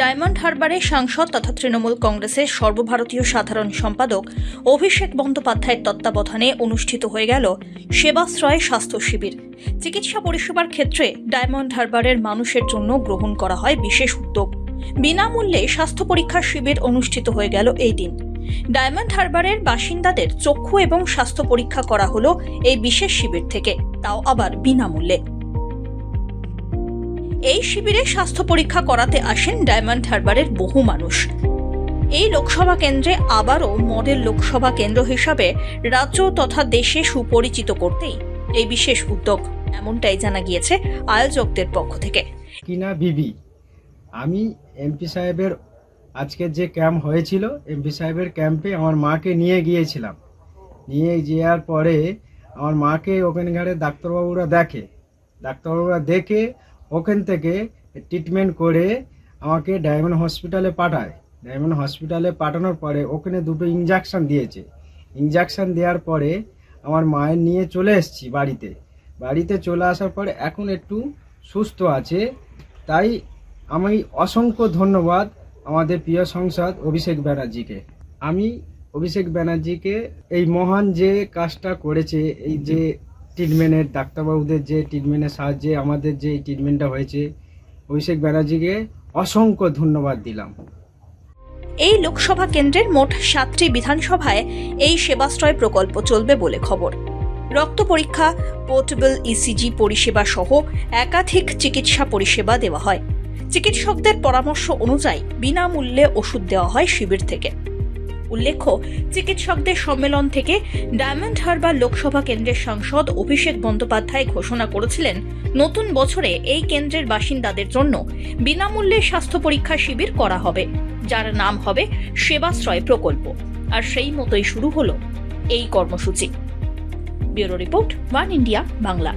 Diamond হারবারে সাংসদ তথা তৃণমূল কংগ্রেসের সর্বভারতীয় সাধারণ সম্পাদক অভিষেক বন্দ্যোপাধ্যায়ের তত্ত্বাবধানে অনুষ্ঠিত হয়ে গেল সেবাশ্রয় স্বাস্থ্য শিবির। চিকিৎসা পরিষেবার ক্ষেত্রে ডায়মন্ড হারবারের মানুষের জন্য গ্রহণ করা হয় বিশেষ উদ্যোগ। বিনামূল্যে স্বাস্থ্য পরীক্ষার শিবির অনুষ্ঠিত হয়ে গেল এই দিন। ডায়মন্ড হারবারের বাসিন্দাদের চক্ষু এবং স্বাস্থ্য পরীক্ষা করা হলো এই বিশেষ শিবির থেকে, তাও আবার বিনামূল্যে। এই শিবিরে স্বাস্থ্য পরীক্ষা করাতে আসেন ডায়মন্ড হারবারের বহু মানুষ। এই লোকসভা কেন্দ্রে আবারও মডেল লোকসভা কেন্দ্র হিসাবে রাজ্য তথা দেশে সুপরিচিত করতেই এই বিশেষ উদ্যোগ, এমনটাই জানা গিয়েছে আয়োজকদের পক্ষ থেকে। কিনা বিবি? আমি এমপি সাহেবের আজকের যে ক্যাম্প হয়েছিল, এমপি সাহেবের ক্যাম্পে আমার মাকে নিয়ে গিয়েছিলাম। নিয়ে যাওয়ার পরে আমার মাকে ওখানকারে ডাক্তারবাবুরা দেখে ডাক্তারবাবুরা দেখে ওখান থেকে ট্রিটমেন্ট করে আমাকে ডায়মন্ড হসপিটালে পাঠায়। ডায়মন্ড হসপিটালে পাঠানোর পরে ওখানে দুটো ইঞ্জেকশন দিয়েছে। ইঞ্জেকশন দেওয়ার পরে আমার মায়ের নিয়ে চলে এসেছি বাড়িতে। বাড়িতে চলে আসার পরে এখন একটু সুস্থ আছে। তাই আমি অসংখ্য ধন্যবাদ আমাদের প্রিয় সংসদ অভিষেক ব্যানার্জিকে। আমি অভিষেক ব্যানার্জিকে এই মহান যে কাজটা করেছে, এই যে ট্রিটমেন্টের ডাক্তারবাবুদের যে ট্রিটমেন্টের সাহায্যে আমাদের যে ট্রিটমেন্টটা হয়েছে, অভিষেক ব্যানার্জিকে অসংখ্য ধন্যবাদ দিলাম। এই লোকসভা কেন্দ্রের মোট সাতটি বিধানসভায় এই সেবাশ্রয় প্রকল্প চলবে বলে খবর। রক্ত পরীক্ষা, পোর্টেবল ইসিজি পরিষেবা সহ একাধিক চিকিৎসা পরিষেবা দেওয়া হয়। চিকিৎসকদের পরামর্শ অনুযায়ী বিনামূল্যে ওষুধ দেওয়া হয় শিবির থেকে। উল্লেখ্য, চিকিৎসকদের সম্মেলন থেকে ডায়মন্ড হারবার লোকসভা কেন্দ্রের সাংসদ অভিষেক বন্দ্যোপাধ্যায় ঘোষণা করেছিলেন, নতুন বছরে এই কেন্দ্রের বাসিন্দাদের জন্য বিনামূল্যে স্বাস্থ্য পরীক্ষা শিবির করা হবে, যার নাম হবে সেবাশ্রয় প্রকল্প। আর সেই মতোই শুরু হলো এই কর্মসূচি। Bureau report, One India, Bangla.